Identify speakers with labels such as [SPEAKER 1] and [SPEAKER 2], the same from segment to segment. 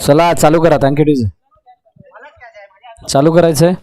[SPEAKER 1] चला चालू करा थँक्यू डीज चालू करायचं आहे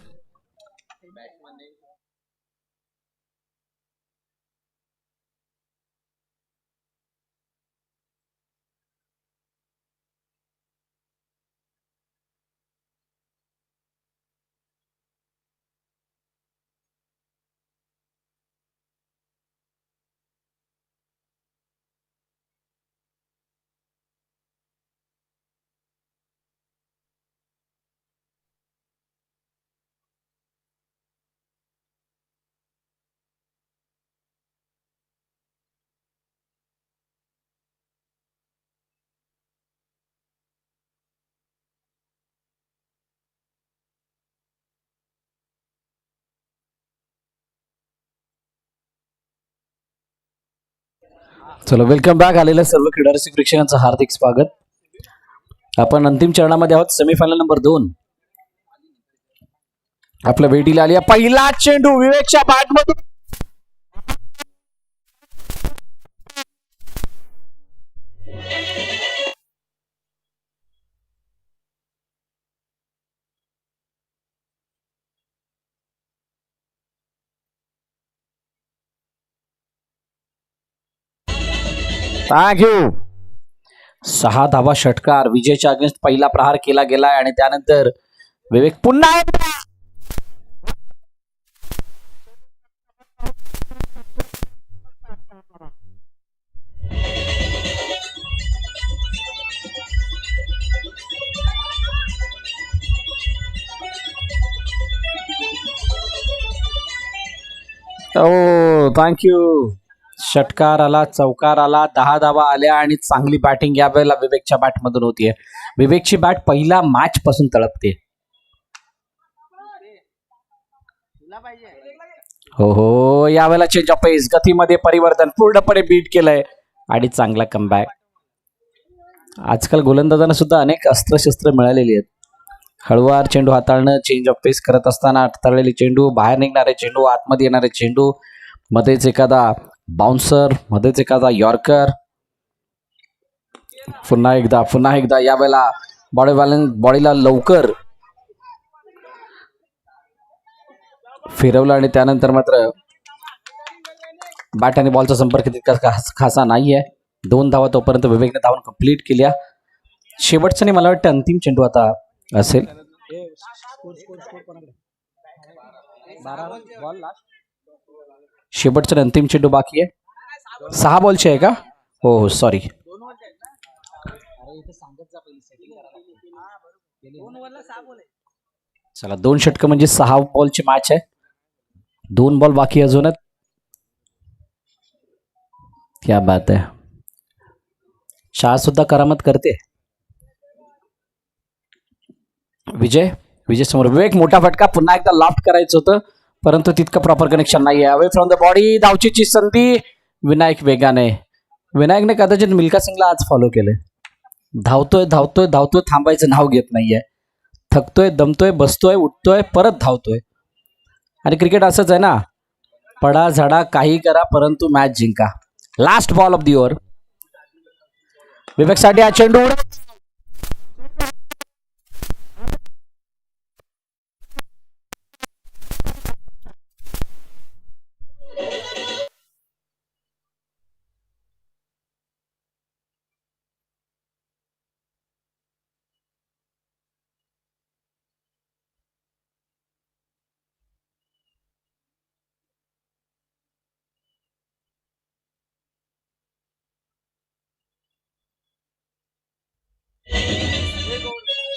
[SPEAKER 1] चलो वेलकम बॅक आलेल्या सर्व क्रीडारसिक प्रेक्षकांचं हार्दिक स्वागत. आपण अंतिम चरणामध्ये आहोत सेमीफायनल नंबर दोन. आपल्या भेटीला आली पहिला चेंडू विवेकच्या बॅटमधून थँक्यू सहा धावा षटकार विजयच्या अगेन्स्ट पहिला प्रहार केला गेलाय आणि त्यानंतर विवेक पुन्हा ओ थँक्यू षटकार आला चौकार आला दहा धावा आल्या आणि चांगली बॅटिंग यावेळेला विवेकच्या बॅटमधून होतीये. विवेकची बॅट पहिला मॅच पासून तळपते. हो हो यावेळेला चेंज ऑफ पेस गतीमध्ये परिवर्तन पूर्णपणे बीट केलंय आणि चांगला कमबॅक आजकाल गोलंदाजांना सुद्धा अनेक अस्त्रशस्त्र मिळालेली आहेत. हळुवार चेंडू हाताळणं चेंज ऑफ पेस करत असताना हाताळलेले चेंडू बाहेर निघणारे चेंडू आतमध्ये येणारे चेंडू मध्येच एखादा बाउन्सर मध्येच एखादा यॉर्कर पुन्हा एकदा पुन्हा एकदा यावेळेला बॉडी बॉडीला लवकर फिरवलं आणि त्यानंतर मात्र बॅट आणि बॉलचा संपर्क तितका खास खासा नाही आहे दोन धावा तोपर्यंत विवेकने धावून कंप्लीट केल्या शेवटच्याने आणि मला वाटतं अंतिम चेंडू आता असेल शेवटचा आणि अंतिम चेंडू बाकी आहे. सहा बॉलचे आहे का? हो हो सॉरी चला दोन षटक म्हणजे सहा बॉलची मॅच आहे. दोन बॉल बाकी अजून क्या बात आहे. शाळा सुद्धा करामत करते. विजय विजय समोर. विवेक मोठा फटका. पुन्हा एकदा लाफ्ट करायचं होतं. परंतु तितकं प्रॉपर कनेक्शन नाही आहे अवे फ्रॉम द बॉडी धावचीची संधी विनायक वेगाने. विनायकने कदाचित मिल्का सिंगला आज फॉलो केले धावतोय धावतोय धावतोय थांबायचं नाव घेत नाहीये. थकतोय दमतोय बसतोय उठतोय परत धावतोय. आणि क्रिकेट असंच आहे ना. पडा झाडा काही करा परंतु match जिंका. Last ball of the over विवेकसाठी हा चेंडू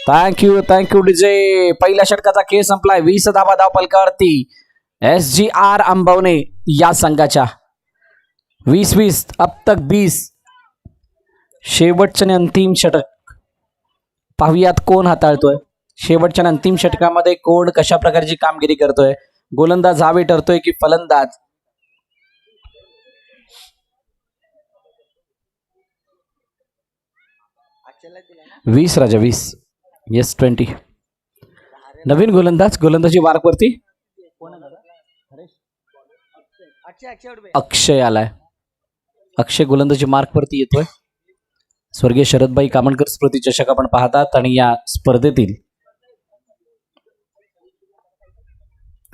[SPEAKER 1] थँक्यू थँक्यू डीजे पहिल्या षटकाचा खेळ संपलाय. वीस धावा धाव पलकावरती. एस जी आर अंबवणे या संघाच्या. वीस वीस. अब तक बीस शेवटच्या अंतिम षटक. पाहुयात कोण हाताळतोय. शेवटच्या अंतिम षटकामध्ये कोण कशा प्रकारची कामगिरी करतोय. गोलंदाज हवे ठरतोय की फलंदाज? वीस राजा वीस. येस ट्वेंटी नवीन गोलंदाज गोलंदाजी मार्कवरती अक्षय आलाय. अक्षय गोलंदाजी मार्कवरती येतोय. स्वर्गीय शरदबाई कामणकर स्मृती चषक आपण पाहतात आणि या स्पर्धेतील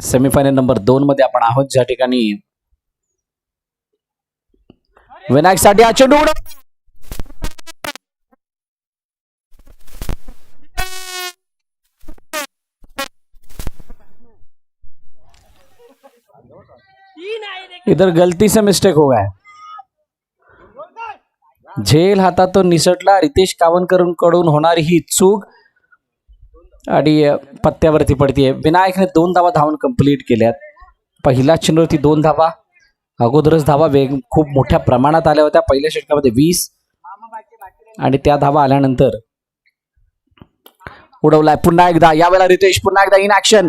[SPEAKER 1] सेमीफायनल नंबर दोन मध्ये आपण आहोत. ज्या ठिकाणी विनायकसाठी हा चेंडू इधर गलती से मिस्टेक हो गया है। झेल हातातून निसटला रितेश कावनकरकडून होणारी ही चूक आणि पत्त्यावरती पडतीये. विनायकने दोन धावा धावून कंप्लीट केल्यात. पहिला चेंडूवरती दोन धावा अगोदरच धावा वेग खूप मोठ्या प्रमाणात आल्या होत्या. पहिल्या षटकामध्ये वीस आणि त्या धावा आल्यानंतर उडवलाय पुन्हा एकदा. यावेळेला रितेश पुन्हा एकदा in action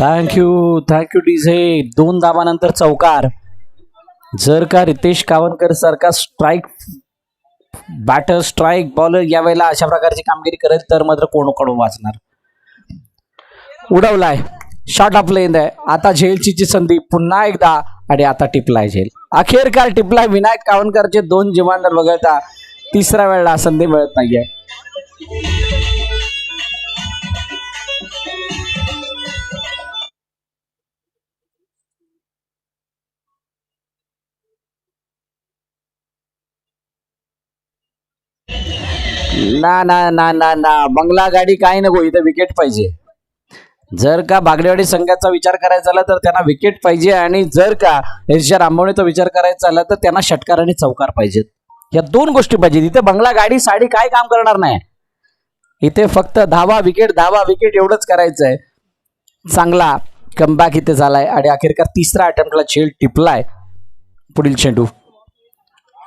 [SPEAKER 1] thank you thank you DJ दोन दाबानंतर चौकार. जर का रितेश कावनकर सारखा स्ट्राईक बॅटर स्ट्राईक बॉलर यावेळेला अशा प्रकारची कामगिरी करेल तर मात्र कोणाकडून वाचणार उडवलाय. शॉर्ट ऑफ लेंद आहे. आता झेलची संधी पुन्हा एकदा आणि आता टिपलाय झेल. अखेरकार टिपलाय विनायक कावनकरचे दोन जिमांडर वगळता तिसऱ्या वेळेला संधी मिळत नाहीये. ना ना ना ना ना. बंगला गाडी काय नको इथं विकेट पाहिजे. जर का बागडेवाडी संघाचा विचार करायचा झाला तर त्यांना विकेट पाहिजे. आणि जर का एशिया रामवणीचा विचार करायचा झाला तर त्यांना षटकार आणि चौकार पाहिजेत. या दोन गोष्टी पाहिजेत. इथे बंगला गाडी साडी काय काम करणार नाही. इथे फक्त धावा विकेट धावा विकेट एवढंच करायचं आहे चांगला कमबॅक इथे झालाय. आणि अखेरकार तिसरा अटेम्प्टला झेल टिपलाय. पुढील चेंडू.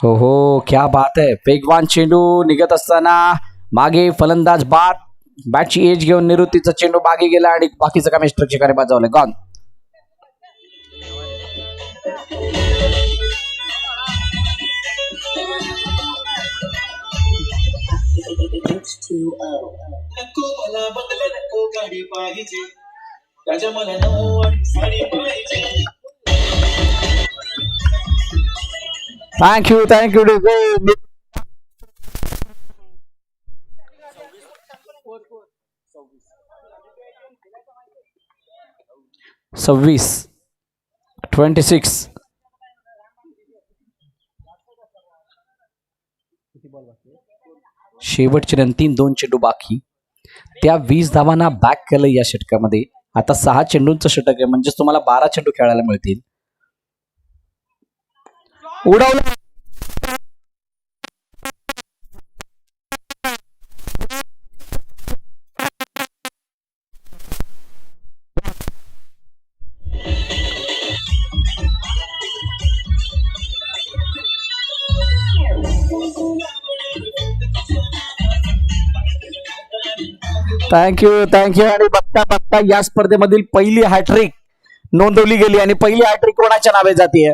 [SPEAKER 1] हो हो क्या बात आहे वेगवान चेंडू निघत असताना मागे फलंदाज बाद बॅटची एज घेऊन निवृत्तीचा चेंडू मागे गेला आणि बाकीचं काम एक्स्ट्रक्षकाने बजावलं. गॉन
[SPEAKER 2] त्याच्या मला नऊवारी साडी पाहिजे
[SPEAKER 1] थँक्यू थँक्यू सव्वीस ट्वेंटी सिक्स शेवटचे अंतिम दोन चेंडू बाकी. त्या वीस धावांना बॅक केलं या षटकामध्ये. आता सहा चेंडूंचं षटक आहे म्हणजेच तुम्हाला बारा चेंडू खेळायला मिळतील. उडवलं. थँक्यू थँक्यू आणि बघता बघता या स्पर्धेमधील पहिली हॅट्रिक नोंदवली गेली आणि पहिली हॅट्रिक कोणाच्या नावे जाते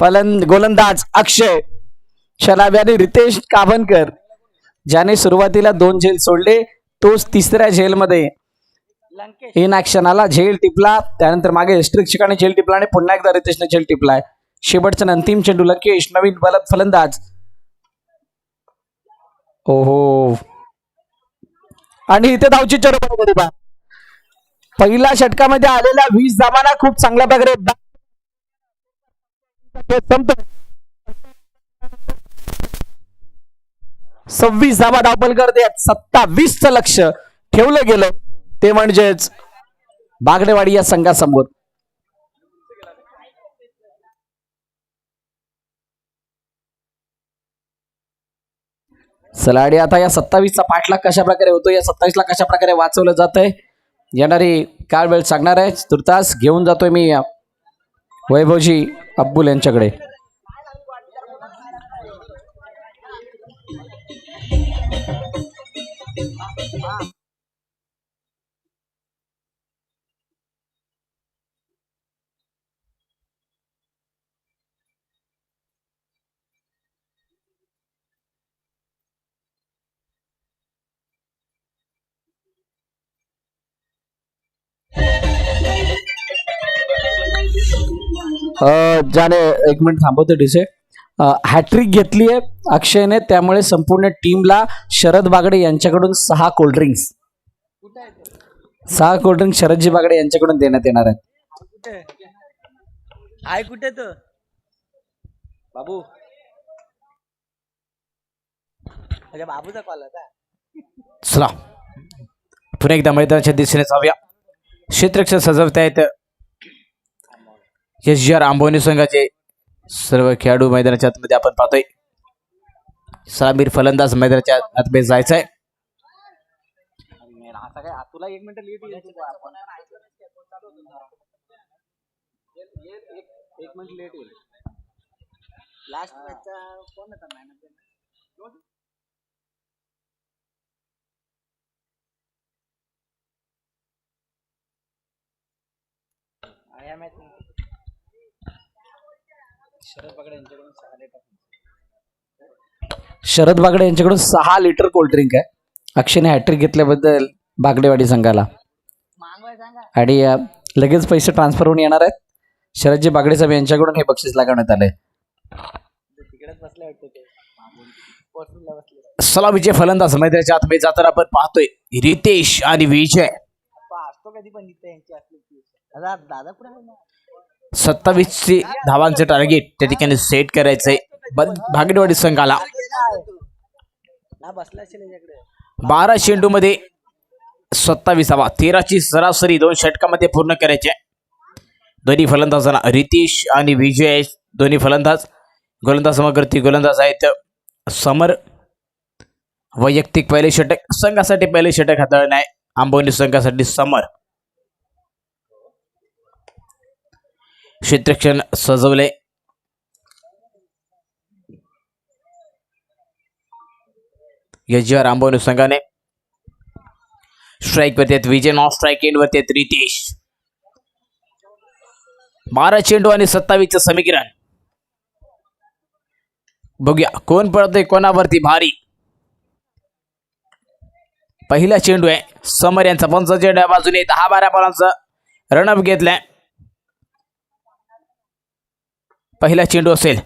[SPEAKER 1] फलंद गोलंदाज अक्षय. शलाव्याने रितेश काबनकर ज्याने सुरुवातीला दोन झेल सोडले तोच तिसऱ्या झेलमध्ये. इन ऍक्शनाला झेल टिपला त्यानंतर मागे शिक्षकाने झेल टिपला आणि पुन्हा एकदा रितेशने झेल टिपलाय. शेवटचा अंतिम चेंडू लंकेश नवीन बलत फलंदाज. ओहो. आणि इथे धावची चरबडी पहिल्या षटकामध्ये आलेल्या वीस धावांना खूप चांगल्या प्रकारे सव्वीस धावा देत सत्तावीस च लक्ष ठेवलं गेलं. ते म्हणजेच बागडेवाडी या संघासमोर. सलाडी आता या सत्तावीसचा पाठलाग कशा प्रकारे होतो? या सत्तावीसला कशा प्रकारे वाचवलं जात आहे येणारी काळ वेळ सांगणार आहे. तुर्तास घेऊन जातोय मी वैभवजी अब्बुल यांच्याकडे. ज्याने एक मिनिट थांबवतो डिसे हॅट्रिक घेतली आहे अक्षयने त्यामुळे संपूर्ण टीमला शरद बागडे यांच्याकडून सहा कोल्ड्रिंक्स सहा कोल्ड्रिंक्स शरदजी बागडे यांच्याकडून देण्यात येणार आहेत.
[SPEAKER 3] आहे कुठे तो? बाबू. माझ्या बाबूचा कॉल होता.
[SPEAKER 4] चला. पुन्हा एकदा मैदानाच्या दिशेने जाऊया. क्षेत्ररक्षण सजवतायत एस जी आर आंबोनी संघाचे सर्व खेळाडू मैदानाच्या आतमध्ये आपण पाहतोय. सलामीर फलंदाज मैदानाच्या आतमध्ये जायचंय.
[SPEAKER 1] तुला एक मिनिट लेट एक येईल
[SPEAKER 3] लास्ट मॅचचा कोण होता या मॅच
[SPEAKER 1] शरद बागडे यांच्याकडून सहा लिटर कोल्ड्रिंक आहे. अक्षयने हॅट्रिक घेतल्याबद्दल बागडेवाडी संघाला आणि लगेच पैसे ट्रान्सफर होऊन येणार आहेत. शरदजी बागडे साहेब यांच्याकडून हे बक्षीस लागवण्यात आलंय.
[SPEAKER 3] तिकडेच बसले वाटते ते. पोस्टला बसले.
[SPEAKER 4] सलामीचे फलंदाज. मैदानाच्या आतमध्ये जाताना आपण पाहतोय रितेश आणि विजय.
[SPEAKER 3] पा असतो कधी पण इथे यांची असली की. दादा सत्तावीसशे कुठे
[SPEAKER 4] धावांचं टार्गेट त्या ठिकाणी सेट करायचंय. ब- भागडेवाडी संघाला
[SPEAKER 3] बारा बसला मध्ये
[SPEAKER 4] बारा सत्तावीस धावा तेराची सरासरी दोन षटकामध्ये पूर्ण करायचे. दोन्ही फलंदाजांना रितेश आणि विजय दोन्ही फलंदाज. गोलंदाज समग्रती गोलंदाज आहेत. समर वैयक्तिक पहिले षटक. संघासाठी पहिले षटक हाताळणे आहे. संघासाठी समर. क्षेत्रक्षण सजवले. यजर आंबवणे संघाने. स्ट्राईक वरती आहेत विजय नॉन स्ट्राईक एंड वरती आहेत रितेश. बारा चेंडू आणि सत्तावीसचं समीकरण. बघूया कोण पडतोय कोणावरती भारी. पहिला चेंडू आहे समर यांचा. पंच चेंडू बाजूने दहा बारा पर्यंत रनअप घेतलाय. पहिला चेंडू असेल.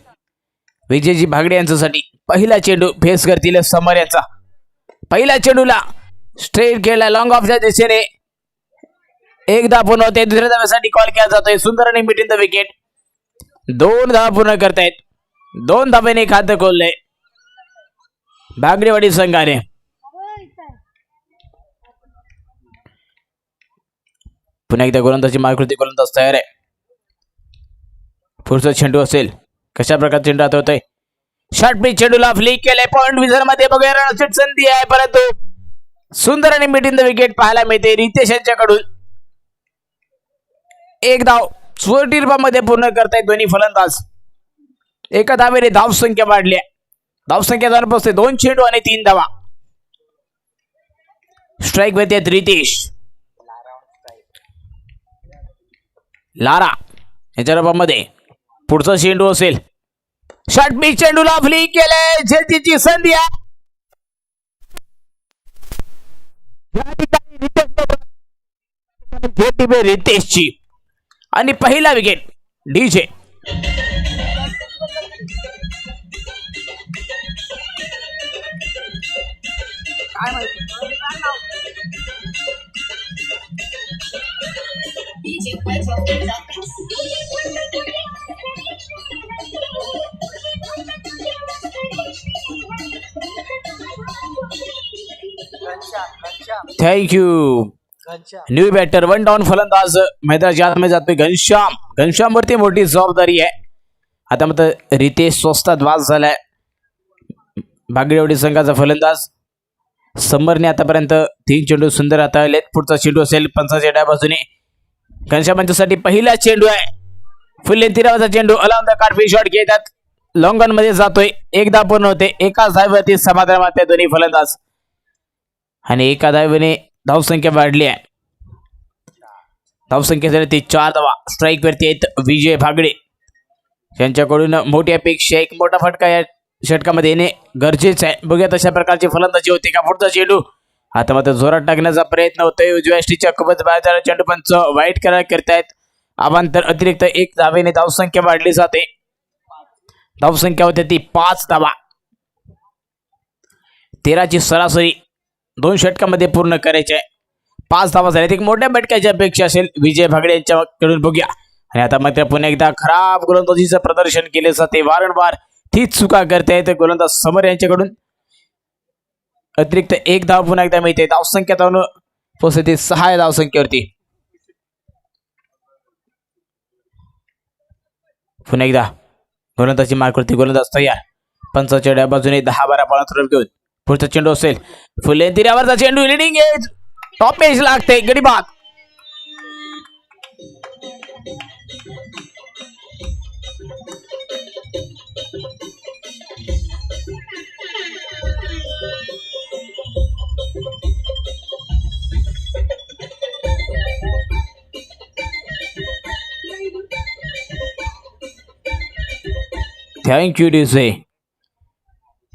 [SPEAKER 4] विजयजी भागडे यांच्यासाठी पहिला चेंडू फेस करतील समर यांचा पहिल्या चेंडूला स्ट्रेट खेळला लॉंग ऑफच्या दिशेने. एकदा पूर्ण होते दुसऱ्या धाव्यासाठी कॉल केला जातोय. सुंदर आणि मिटिंग द विकेट दोन धावा पूर्ण करतायत. दोन धाब्याने खातं खोललंय. भागडेवाडी संघाने. पुन्हा एकदा गोलंदाजी मारकृती गोलंदाज तयार आहे. पुढचा चेंडू असेल. कशा प्रकारचा चेंडू आता आहे शॉर्ट पिच चेंडूला फ्लिक केलंय. पॉइंट विझरमध्ये बघूया. रणजित संधी आहे. परंतु सुंदर आणि मिट इन द विकेट पाहायला मिळते. रितेश यांच्याकडून. एक धावमध्ये पूर्ण करतायत दोन्ही फलंदाज. एका धावेने धाव संख्या वाढली आहे. धाव संख्या जाऊन पोहोचते दोन चेंडू आणि तीन धावा. स्ट्राईक वरती आहेत रितेश. लारा. यांच्या रूपामध्ये पुढचा चेंडू असेल. शॉर्ट पिच चेंडूला फ्लिक केले झेलची संधी आहे. रितेशची. आणि पहिला wicket DJ thank you
[SPEAKER 3] Ghanshyam.
[SPEAKER 4] New batter one down फलंदाज मैदानाच्या आतमध्ये जातोय घनश्याम. घनश्याम वरती मोठी जबाबदारी आहे. आता मात्र रितेश स्वस्तात वास झालाय. भागडेवाडी संघाचा फलंदाज समरने आतापर्यंत तीन चेंडू सुंदर हाताळलेत. पुढचा चेंडू असेल पंचाच्या डाव्या बाजूने घनश्याम यांच्यासाठी पहिला चेंडू आहे. फुल तिरावाचा चेंडू अलाउन द शॉट घेतात. लॉंगमध्ये जातोय. एकदा पूर्ण होते. एकाच धावेवरती समाधान मारते दोन्ही फलंदाज. आणि एका धावेने धावसंख्या वाढली आहे. धावसंख्या झाली ती चार धावा स्ट्राईक वरती आहेत विजय भागडे. यांच्याकडून मोठी अपेक्षा एक मोठा फटका या षटकामध्ये येणे गरजेचं आहे. बघूया तशा प्रकारची फलंदाजी होती का पुढचा चेंडू. आता मात्र जोरात टाकण्याचा प्रयत्न होतोय. उजव्या स्टीच्या खूपच बाहेर चेंडू पंच वाईट करार करतायत. अवांतर अतिरिक्त एक धावेने धावसंख्या वाढली जाते. धावसंख्या होते ती पाच धावा. तेराची सरासरी दोन षटकामध्ये पूर्ण करायची आहे. पाच धावा झाल्यात एक मोठ्या बटक्याची अपेक्षा असेल. विजय भागडे यांच्याकडून बघूया. आणि आता मात्र पुन्हा एकदा खराब गोलंदाजीचं प्रदर्शन केले जाते. वारंवार तीच चुका करते आहेत गोलंदाज समर यांच्याकडून. अतिरिक्त एक धाव पुन्हा एकदा मिळते. धावसंख्या धावून पोहोचते सहा धावसंख्येवरती. पुन्हा एकदा गोलंदाजी मार्कवरती गोलंदाज तयार पंचाच्या डाव्या बाजूने दहा बारा पाण्यात घेऊन. पुढचा चेंडू असेल. फुले तिऱ्यावरचा चेंडू लिडिंग एज टॉप एज लागते गडी थँक यू डिसे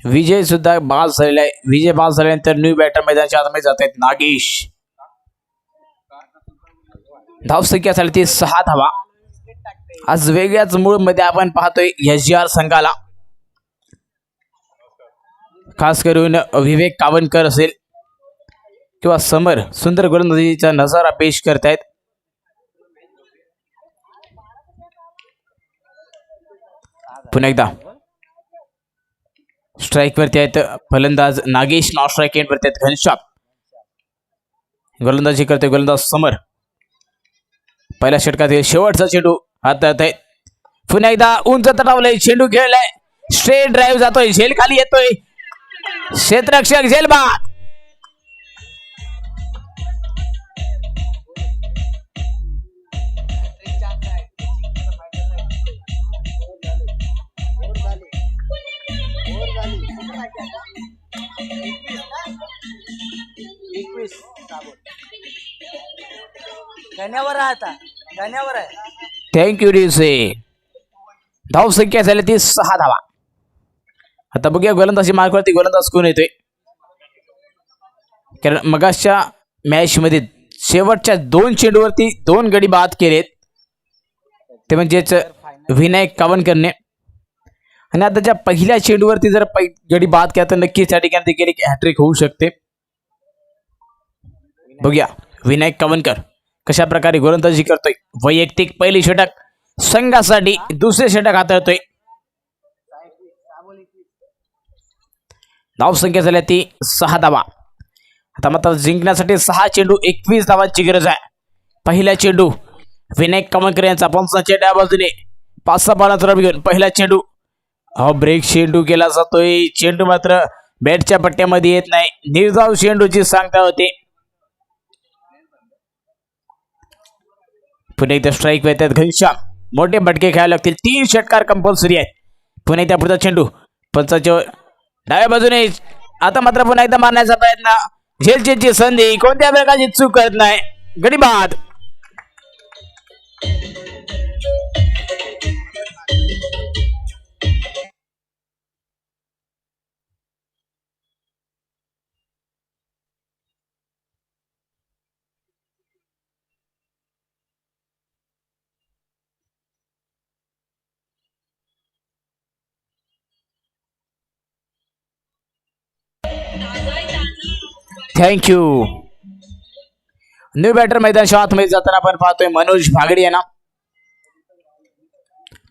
[SPEAKER 4] विजय सुद्धा बाद झालेला आहे विजय बाद झाल्यानंतर न्यू बॅटर मैदानाच्या आतमध्ये जात आहेत. नागेश. धावसंख्या झाली ती सहा धावा. आज वेगळ्याच मूळमध्ये आपण पाहतोय एस जी आर संघाला. खास करून विवेक कावनकर असेल किंवा समर सुंदर गोलंदाजीचा नजारा पेश करतायत. पुन्हा एकदा. स्ट्राईक वरती आहेत फलंदाज नागेश नॉन स्ट्राईक एंड वरती आहेत घनशाप गोलंदाजी करते गोलंदाज समर. पहिल्या षटकात शेवटचा चेंडू हातात आहे. पुन्हा एकदा उंच तटावलंय चेंडू खेळलाय. स्ट्रेट ड्राईव्ह जातोय झेल खाली येतोय. क्षेत्ररक्षक झेल बाद
[SPEAKER 3] एकवीस. गण्यावर आहे. आता गण्यावर आहे
[SPEAKER 4] थँक्यू रिसे धाव संख्या झाली ती सहा धावा. आता बघूया गोलंदाजी मार्कवरती गोलंदाज कोण येतोय. कारण मगाशच्या मॅच मध्ये शेवटच्या दोन चेंडूवरती दोन गडी बाद केलेत. ते म्हणजेच विनायक कावणकरने आणि आता ज्या पहिल्या चेंडूवरती जर पै गडी बाद केला तर नक्कीच त्या ठिकाणी गेली की हॅट्रिक होऊ शकते. बघूया. विनायक कवनकर कशा प्रकारे गोलंदाजी करतोय. वैयक्तिक पहिली षटक संघासाठी दुसरे षटक हाताळतोय. धावसंख्या झाल्या ती सहा धावा. आता मात्र जिंकण्यासाठी सहा चेंडू एकवीस धावांची गरज आहे. पहिला चेंडू विनायक कामनकर यांचा. पंचाच्या डाव्या बाजूने पाच सहा बॉलाचा रब घेऊन पहिला चेंडू हा ब्रेक चेंडू केला जातोय. चेंडू मात्र बॅटच्या पट्ट्यामध्ये येत नाही. निर्धाव चेंडूची सांगता होते. पुन्हा एकदा स्ट्राईक येतात घनश्याम. मोठे भटके खेळायला लागतील. तीन षटकार कंपल्सरी आहेत. पुन्हा एकदा पुढचा चेंडू पंचाच्या डाव्या बाजूने. आता मात्र पुन्हा एकदा मारण्याचा प्रयत्न. झेलचेची संधी कोणत्या प्रकारची चूक करत नाही. गडी बाद. थँक्यू न्यू बॅटर मैदानाच्या आतमध्ये जाताना आपण पाहतोय मनोज भागडे यांना.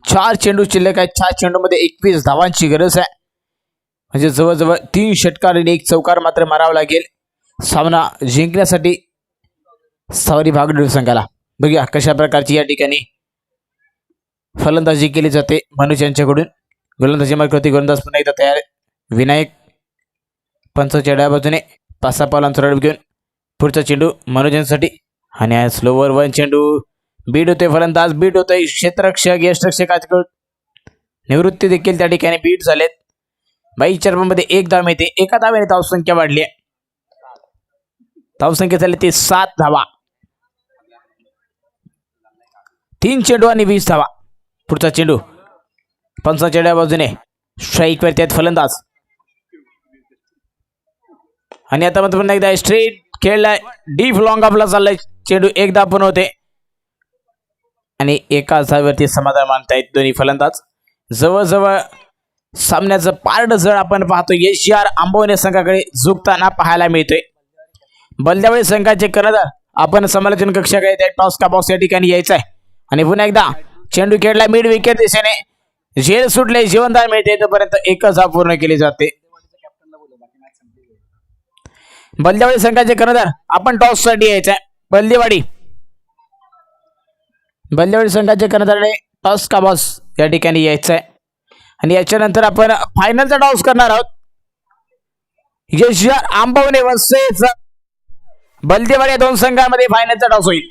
[SPEAKER 4] चार चेंडू शिल्लक आहेत. चार चेंडूमध्ये एकवीस धावांची गरज आहे. म्हणजे जवळजवळ तीन षटकार आणि एक चौकार मात्र मारावा लागेल. सामना जिंकण्यासाठी सावरी भागडे संघाला. बघूया कशा प्रकारची या ठिकाणी फलंदाजी केली जाते मनोज यांच्याकडून. गोलंदाजी मार्ग गोलंदाज पुन्हा एकदा तयार विनायक पंचाच्या डाव्या बाजूने पाच सहा पावलांचा रड घेऊन पुढचा चेंडू मनोजनसाठी आणि स्लोवर वन चेंडू. बीड होते फलंदाज बीड होतोय क्षेत्ररक्षक यष्टरक्षक निवृत्ती देखील त्या ठिकाणी बीड झालेत. बाई चर्मामध्ये एक धाव मिळते. एका धावेने धावसंख्या वाढली आहे. धावसंख्या झाली ती सात धावा. तीन चेंडू आणि वीस धावा. पुढचा चेंडू पंचाच्या डाव्या बाजूने स्ट्राईक वरती आहेत फलंदाज. आणि आता मात्र पुन्हा एकदा स्ट्रेट खेळलाय डीप लॉंग आपला चाललाय. चेंडू एकदा पण होते. आणि एका धावेवरती समाधान मानतायत दोन्ही फलंदाज. जवळजवळ सामन्याचं पारड जर आपण पाहतो एस आर आंबवणे संघाकडे झुकताना पाहायला मिळतोय. बलद्यावेळी संघाचे कर्णधार आपण समालोचन कक्षाकडे त्या टॉस का बॉक्स या ठिकाणी यायचं आहे आणि पुन्हा एकदा चेंडू खेळला. मिड विकेट दिशेने. झेल सुटले जीवनदार मिळते तोपर्यंत एकच हा पूर्ण केली जाते. बलदेवाडी संघाचे कर्णधार आपण टॉससाठी यायचं बलदेवाडी बलदेवाडी संघाचे कर्णधाराने टॉस का बॉस या ठिकाणी यायचंय. आहे आणि याच्यानंतर आपण फायनलचा टॉस करणार आहोत. यश आंबवणे वर्सेस बलदेवाडी या दोन संघांमध्ये फायनलचा टॉस होईल.